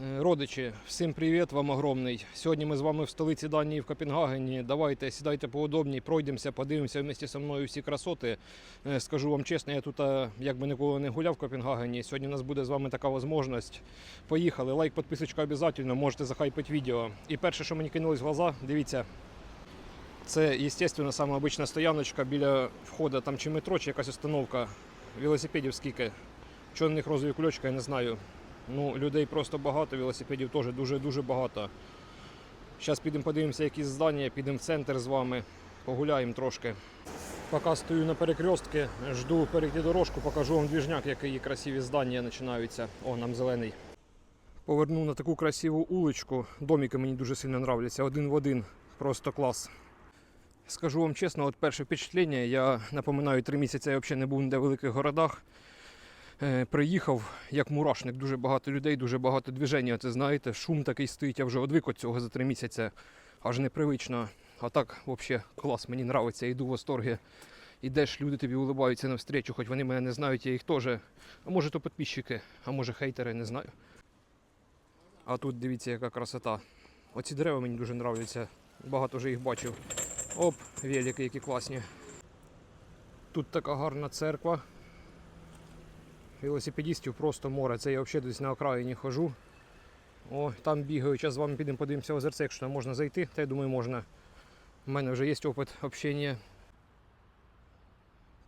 Е, Родичі, всім привіт вам огромний. Сьогодні ми з вами в столиці Данії в Копенгагені. Давайте сідайте поудобні, пройдемося, подивимося вместе зі мною всі красоти. Е, Скажу вам чесно, я тут е, якби ніколи не гуляв в Копенгагені. Сьогодні у нас буде з вами така можливість. Поїхали. Лайк, підписочка обов'язково, можете захайпити відео. І перше, що мені кинулось в глаза, дивіться. Це, звісно, саме обична стояночка біля входу, там чи метро, чи якась установка. Велосипедів скільки. Чого на них розові кульочки, я не знаю. Ну, людей просто багато, велосипедів теж дуже-дуже багато. Зараз підемо подивимося якісь здання, підемо в центр з вами, погуляємо трошки. Поки стою на перекрестці, жду перейти дорожку, покажу вам двіжняк, які красиві здання починаються. О, нам зелений. Поверну на таку красиву уличку. Домики мені дуже сильно нравляться, один в один. Просто клас. Скажу вам чесно, от перше впечатлення, я напоминаю, три місяці я взагалі не був ніде в великих городах. Е, приїхав як мурашник, дуже багато людей, дуже багато движення. Це знаєте, шум такий стоїть, я вже одвик від цього за три місяці, аж непривично. А так, взагалі, клас, мені подобається, йду в восторгі. Ідеш, люди тобі улибаються навстрічу, хоч вони мене не знають, я їх теж. А може то підписчики, а може хейтери, не знаю. А тут дивіться, яка красота. Оці дерева мені дуже подобаються. Багато вже їх бачив. Оп, велики, які класні. Тут така гарна церква. Велосипедистів просто море. Це я взагалі десь на окраїні хожу. О, там бігаю. Зараз з вами підемо подивимося озерце, якщо там можна зайти. Та я думаю, можна. У мене вже є опит общення.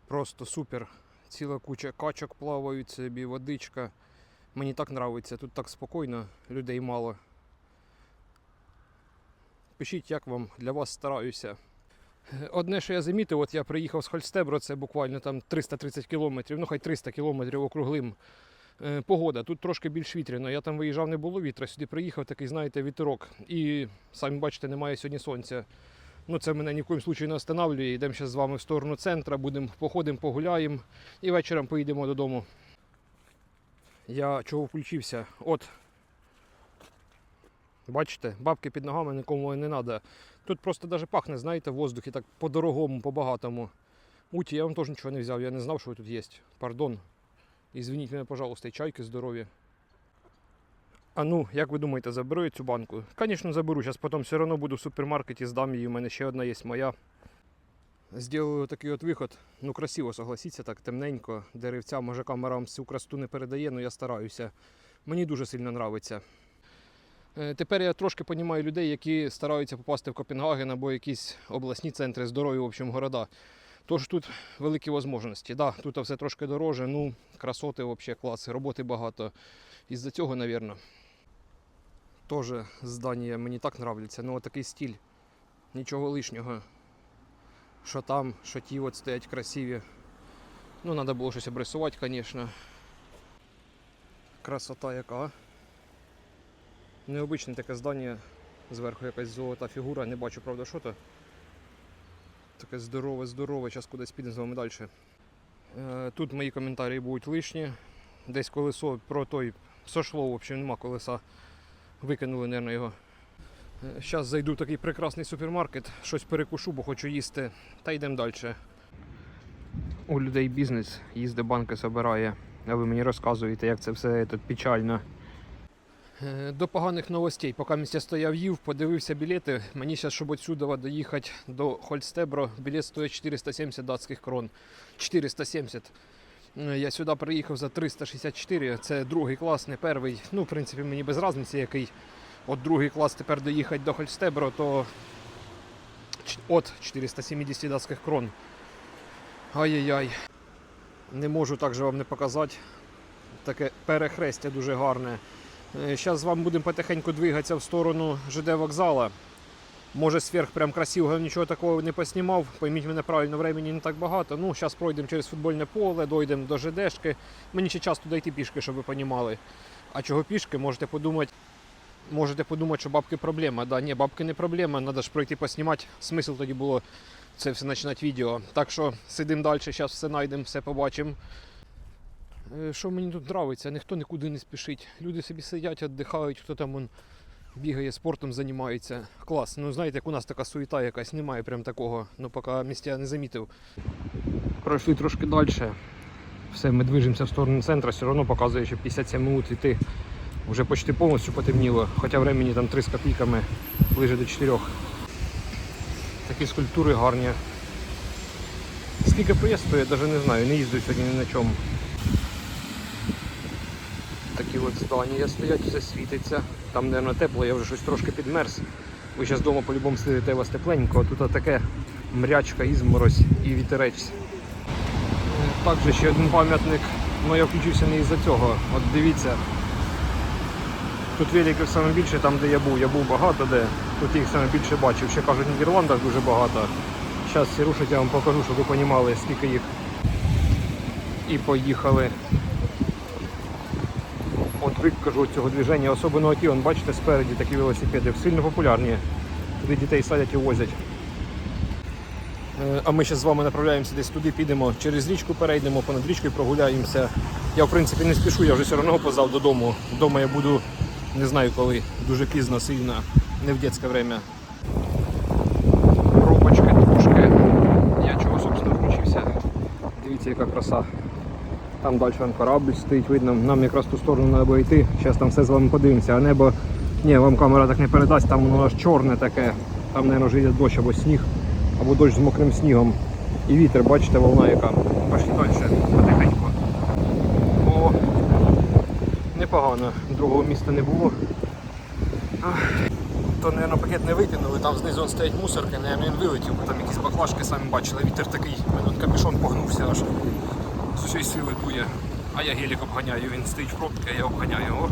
Просто супер. Ціла куча качок плавають собі, водичка. Мені так подобається, тут так спокійно, людей мало. Пишіть, як вам для вас стараюся. Одне, що я замітив, от я приїхав з Хольстебро, це буквально там 330 кілометрів, ну хай 300 кілометрів округлим. Е, Погода, тут трошки більш вітряно. Я там виїжджав, не було вітра, сюди приїхав, такий, знаєте, вітерок. І самі бачите, немає сьогодні сонця. Ну, це мене ні в коїм случаю не останавлює. Йдемо зараз з вами в сторону центра, будемо походимо, погуляємо і вечором поїдемо додому. Я чого включився? От. Бачите, бабки під ногами нікому не треба. Тут просто навіть пахне, знаєте, в воздухі так по-дорогому, по-багатому. Уті, я вам теж нічого не взяв, я не знав, що ви тут є. Пардон. Ізвиніть мене, пожалуйста, і чайки здорові. А ну, як ви думаєте, заберу я цю банку? Звісно, заберу. Зараз потім все одно буду в супермаркеті, здам її. У мене ще одна є моя. Зробив такий от виход. Ну, красиво, согласіться, так темненько. Деревця, може камера вам цю красоту не передає, але я стараюся. Мені дуже сильно подобається. Е, Тепер я трошки розумію людей, які стараються попасти в Копенгаген або якісь обласні центри, здорові, в общем, города. Тож тут великі можливості. Да, тут все трошки дороже, ну, красоти взагалі клас, роботи багато. Із-за цього, мабуть. Теж здання мені так подобається. Ну, такий стиль. Нічого лишнього. Що там, що ті от стоять красиві. Ну, треба було щось обрисувати, звісно. Красота яка. Необичне таке здання. Зверху якась золота фігура, не бачу, правда, що то. Таке здорове, здорове, зараз кудись підемо з вами далі. Е, Тут мої коментарі будуть лишні. Десь колесо про той сошло, в общем, нема колеса. Викинули, мабуть, його. Зараз зайду в такий прекрасний супермаркет, щось перекушу, бо хочу їсти. Та йдемо далі. У людей бізнес, їздить банки збирає, а ви мені розказуєте, як це все тут печально. Е, До поганих новостей. Поки місця стояв їв, подивився білети. Мені зараз, щоб отсюда доїхати до Хольстебро, білет стоїть 470 датських крон. 470. Е, Я сюди приїхав за 364. Це другий клас, не перший. Ну, в принципі, мені без різниці, який. От другий клас тепер доїхати до Хольстебро, то от 470 датських крон. Ай-яй-яй. Не можу так же вам не показати. Таке перехрестя дуже гарне. Зараз з вами будемо потихеньку двигатися в сторону ЖД вокзала. Може сверх прям красивого нічого такого не поснімав. Пойміть мене правильно, времени не так багато. Ну, зараз пройдемо через футбольне поле, дойдемо до ЖДшки. Мені ще час туди йти пішки, щоб ви розуміли. А чого пішки, можете подумати. Можете подумати, що бабки проблема. Да, ні, бабки не проблема, треба ж пройти поснімати. Смисл тоді було це все починати відео. Так що сидимо далі, зараз все знайдемо, все побачимо. Е, Що мені тут подобається, ніхто нікуди не спішить. Люди собі сидять, віддихають, хто там он, бігає, спортом займається. Клас. Ну знаєте, як у нас така суєта якась, немає прям такого. Ну поки місця не замітив. Пройшли трошки далі. Все, ми движемося в сторону центру, все одно показує, що 57 минут йти Вже почти повністю потемніло, хоча времени там 3 з копійками ближе до 4. Такі скульптури гарні. Скільки проїзд стоїть, навіть не знаю, не їздив сьогодні ні на чому. Такі от здання стоять, все світиться. Там, мабуть, тепло, я вже щось трошки підмерз. Ви зараз вдома по-любому сидите, у вас тепленько, а тут таке мрячка, ізморозь і вітерець. Також ще один пам'ятник, але я включився не із-за цього. От дивіться. Тут великів саме більше, там де я був. Я був багато де. Тут їх саме більше бачив. Ще кажуть, в Нідерландах дуже багато. Зараз всі рушать, я вам покажу, щоб ви розуміли, скільки їх. І поїхали. От викажу цього движення, особливо ті, вон, бачите, спереді такі велосипеди, сильно популярні. Туди дітей садять і возять. Е, А ми зараз з вами направляємося десь туди, підемо через річку, перейдемо, понад річкою прогуляємося. Я в принципі не спішу, я вже все одно опоздав додому. Вдома я буду не знаю коли, дуже пізно, сильно, не в дитяче время. Робочка трошки. Я чого, собственно, включився. Дивіться, яка краса. Там далі корабль стоїть, видно, нам якраз ту сторону треба йти. Зараз там все з вами подивимося, а небо. Ні, вам камера так не передасть, там воно аж чорне таке. Там, мабуть, вже йде дощ або сніг, або дощ з мокрим снігом. І вітер, бачите, волна яка. Пошли далі, потихеньку. О, непогано, другого міста не було. То, мабуть, пакет не викинули, там знизу стоять мусорки, мабуть, він вилетів, бо там якісь баклажки самі бачили, вітер такий, капюшон погнувся аж сили. А я гелік обганяю, він стоїть в пробці, а я обганяю його.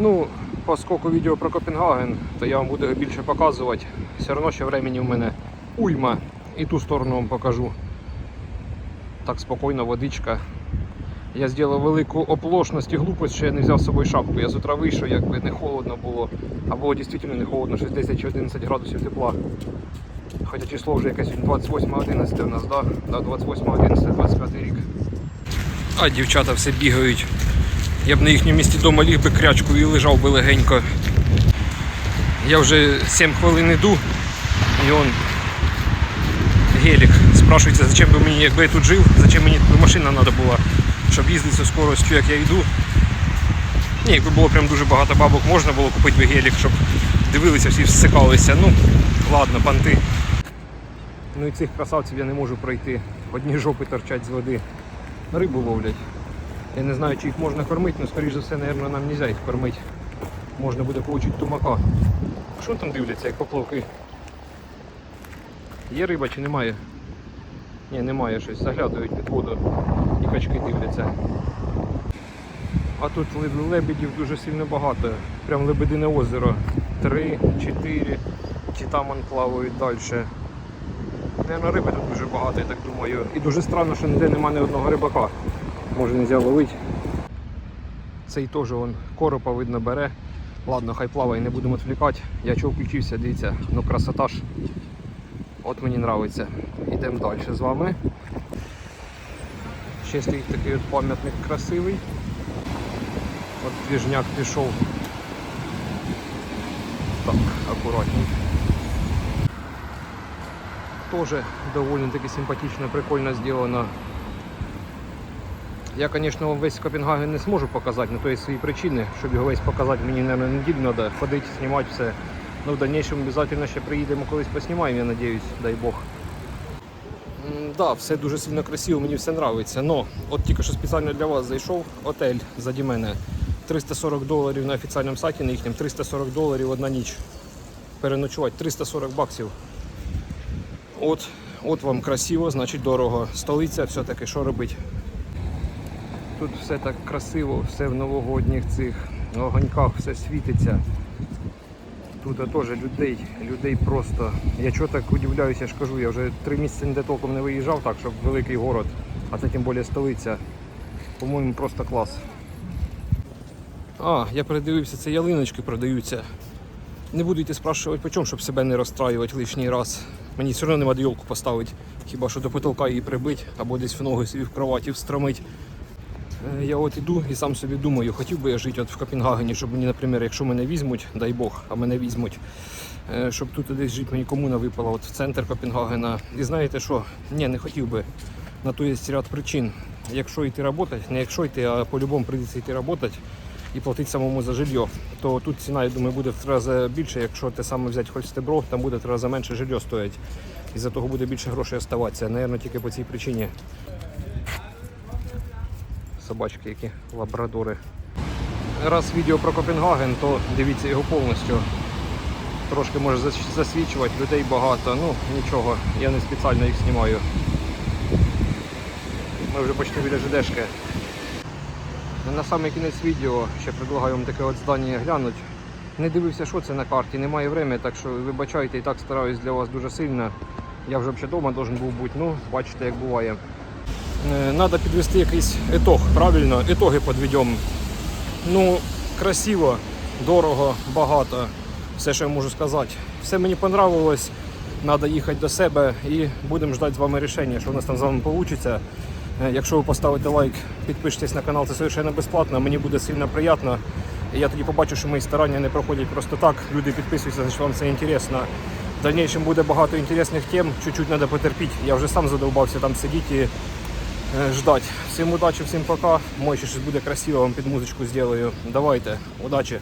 Ну, по скоку відео про Копенгаген, то я вам буду більше показувати. Все одно ще времени в мене уйма. І ту сторону вам покажу. Так спокійно, водичка. Я зробив велику оплошність і глупость, що я не взяв з собою шапку. Я з утра вийшов, якби не холодно було. А було дійсно не холодно, щось 10 чи 11 градусів тепла. Хоча число вже якесь 28-11 у нас, да? Да, 28-11, 25 рік. А дівчата все бігають. Я б на їхньому місці вдома ліг би крячку і лежав би легенько. Я вже 7 хвилин іду і он гелік. Спрашується, зачем би мені, якби я тут жив, зачем мені машина треба була, щоб їздити зі скоростю, як я йду. Ні, якби було прям дуже багато бабок, можна було купити би гелік, щоб дивилися, всі всикалися. Ну, ладно, панти. Ну і цих красавців я не можу пройти. Одні жопи торчать з води. Рибу ловлять. Я не знаю, чи їх можна кормити, але скоріш за все, мабуть, нам не можна їх кормити. Можна буде отримати тумака. Що там дивляться, як поплавки? Є риба чи немає? Ні, немає щось. Заглядують під воду і качки дивляться. А тут лебедів дуже сильно багато. Прям лебедине озеро. Три, чотири, чи там плавають далі. Наверно, риби тут дуже багато, я так думаю. І дуже странно, що ніде немає ні одного рибака. Може не можна ловити. Цей теж вон, коропа видно бере. Ладно, хай плаває, не будемо відвлікати. Я чого включився, дивіться, ну красота ж. От мені подобається. Йдемо далі з вами. Ще стоїть такий от пам'ятник красивий. От двіжняк пішов. Так, акуратненько. Тоже довольно таки симпатично, прикольно сделано. Я, конечно, вам весь Копенгаген не зможу показати, на то є свої причини. Щоб його весь показати, мені, наверное, неділю треба ходити, знімати все. Ну, в дальнейшем обов'язково ще приїдемо колись поснімаємо, я надіюсь, дай Бог. Так, да, все дуже сильно красиво, мені все подобається. Но от тільки що спеціально для вас зайшов отель заді мене. 340 доларів на офіційному сайті на їхньому, 340 доларів одна ніч. Переночувати 340 баксів. От, от вам красиво, значить дорого. Столиця все-таки, що робить? Тут все так красиво, все в новогодніх цих огоньках, все світиться. Тут теж людей, людей просто. Я чого так удивляюся, я ж кажу, я вже три місяці ніде толком не виїжджав, так, щоб великий город, а це тим більше столиця. По-моєму, просто клас. А, я передивився, це ялиночки продаються. Не буду спрашувати по чому, щоб себе не розстраювати лишній раз. Мені все одно нема де йолку поставити. Хіба що до потолка її прибити або десь в ноги собі в кроваті встромить. Е, Я от іду і сам собі думаю, хотів би я жити от в Копенгагені, щоб мені, наприклад, якщо мене візьмуть, дай Бог, а мене візьмуть, е, щоб тут десь жити мені комуна випала, от в центр Копенгагена. І знаєте що? Ні, не хотів би. На то є ряд причин. Якщо йти працювати, не якщо йти, а по-любому прийдеться йти працювати, і платити самому за жилье, то тут ціна, я думаю, буде в три рази більше. Якщо ти саме взяти хоч стебро, там буде в три рази менше жилье стоїть. І за того буде більше грошей оставатися. Наверно, тільки по цій причині. Собачки, які лабрадори. Раз відео про Копенгаген, то дивіться його повністю. Трошки може зас- засвічувати, людей багато. Ну нічого, я не спеціально їх знімаю. Ми вже почти біля ЖДшки. Ну, На самий кінець відео ще предлагаю вам таке от здання глянути. Не дивився, що це на карті, немає времени, так що вибачайте, і так стараюсь для вас дуже сильно. Я вже вдома должен був бути, ну, бачите, як буває. Треба підвести якийсь етог, правильно, етоги підведемо. Ну, красиво, дорого, багато. Все, що я можу сказати. Все мені понравилось. Треба їхати до себе і будемо ждати з вами рішення, що у нас там з вами вийде. Якщо ви поставите лайк, підпишитесь на канал, це совершенно безплатно. Мені буде сильно приємно. Я тоді побачу, що мої старання не проходять просто так. Люди підписуються, значить вам це інтересно. В дальнейшем буде багато інтересних тем. Чуть-чуть треба потерпіти. Я вже сам задовбався там сидіти і е, ждать. Всім удачі, всім пока. Може, щось буде красиво, вам під музичку зроблю. Давайте, удачі.